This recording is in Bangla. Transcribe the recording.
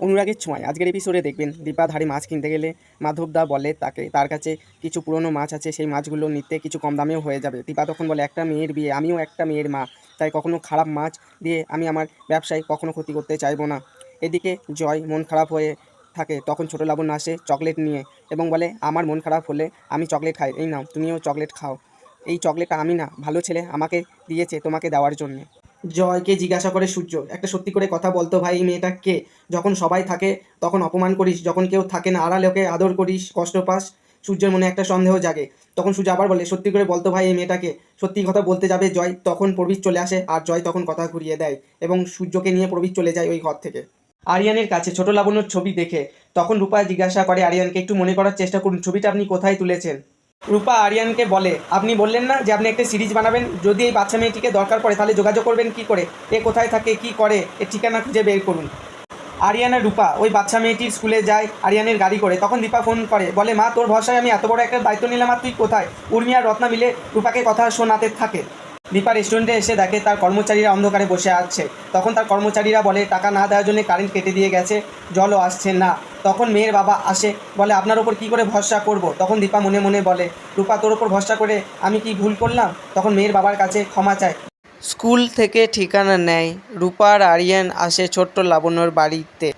অনুরাগের ছোঁয়ায়। আজকের এপিসোডে দেখবেন, দীপা ধারে মাছ কিনতে গেলে মাধবদা বলে তাকে, তার কাছে কিছু পুরনো মাছ আছে, সেই মাছগুলো নিতে কিছু কম দামেও হয়ে যাবে। দীপা তখন বলে, একটা মেয়ের বিয়ে, আমিও একটা মেয়ের মা, তাই কখনো খারাপ মাছ দিয়ে আমি আমার ব্যবসায় কখনো ক্ষতি করতে চাইব না। এদিকে জয় মন খারাপ হয়ে থাকে, তখন ছোটো লাবণ্য আসে চকলেট নিয়ে এবং বলে, আমার মন খারাপ হলে আমি চকলেট খাই, এই নাও, তুমিও চকলেট খাও। এই চকলেটটা আমি না, ভালো ছেলে আমাকে দিয়েছে তোমাকে দেওয়ার জন্যে। জয়কে জিজ্ঞাসা করে সূর্য, একটা সত্যি করে কথা বলতো ভাই, এই মেয়েটা কে? যখন সবাই থাকে, তখন অপমান করিস, যখন কেউ থাকে না, আড়ালে ওকে আদর করিস, কষ্ট পাস, সূর্যের মনে একটা সন্দেহ জাগে। তখন সূর্য আবার বলে, সত্যি করে বলতো ভাই, এই মেয়েটাকে সত্যি কথা বলতে যাবে জয়, তখন প্রবীর চলে আসে আর জয় তখন কথা ঘুরিয়ে দেয় এবং সূর্যকে নিয়ে প্রবীর চলে যায় ওই ঘর থেকে। আরিয়ানের কাছে ছোট লাবণ্যর ছবি দেখে, তখন রূপা জিজ্ঞাসা করে, আরিয়ানকে একটু মনে করার চেষ্টা করুন, ছবিটা আপনি কোথায় তুলেছেন? রূপা আরিয়ানকে বলে, আপনি বললেন না যে আপনি একটা সিরিজ বানাবেন? যদি এই বাচ্চা মেয়েটিকে দরকার পড়ে, তাহলে যোগাযোগ করবেন কি করে? এ কোথায় থাকে, কি করে? এর ঠিকানা খুঁজে বের করুন। আরিয়ানা রূপা ওই বাচ্চা মেয়েটির স্কুলে যায়, আরিয়ানের গাড়ি করে। তখন দীপা ফোন করে, বলে, মা, তোর ভরসায় আমি এত বড় একটা দায়িত্ব নিলাম, আর তুই কোথায়? উর্মি আর রত্না মিলে রূপাকে কথা শোনাতে থাকে। দীপা রেস্টুরেন্টে এসে দেখে, তার কর্মচারীরা অন্ধকারে বসে আছে। তখন তার কর্মচারীরা বলে, টাকা না দেওয়ার জন্য কারেন্ট কেটে দিয়ে গেছে, জলও আসছে না। তখন মেয়ের বাবা আসে, বলে, আপনার ওপর কী করে ভরসা করব? তখন দীপা মনে মনে বলে, রূপা, তোর ওপর ভরসা করে আমি কি ভুল করলাম? তখন মেয়ের বাবার কাছে ক্ষমা চায়। স্কুল থেকে ঠিকানা নেয়। রূপার আরিয়ান আসে ছোট্ট লাবণ্যর বাড়িতে।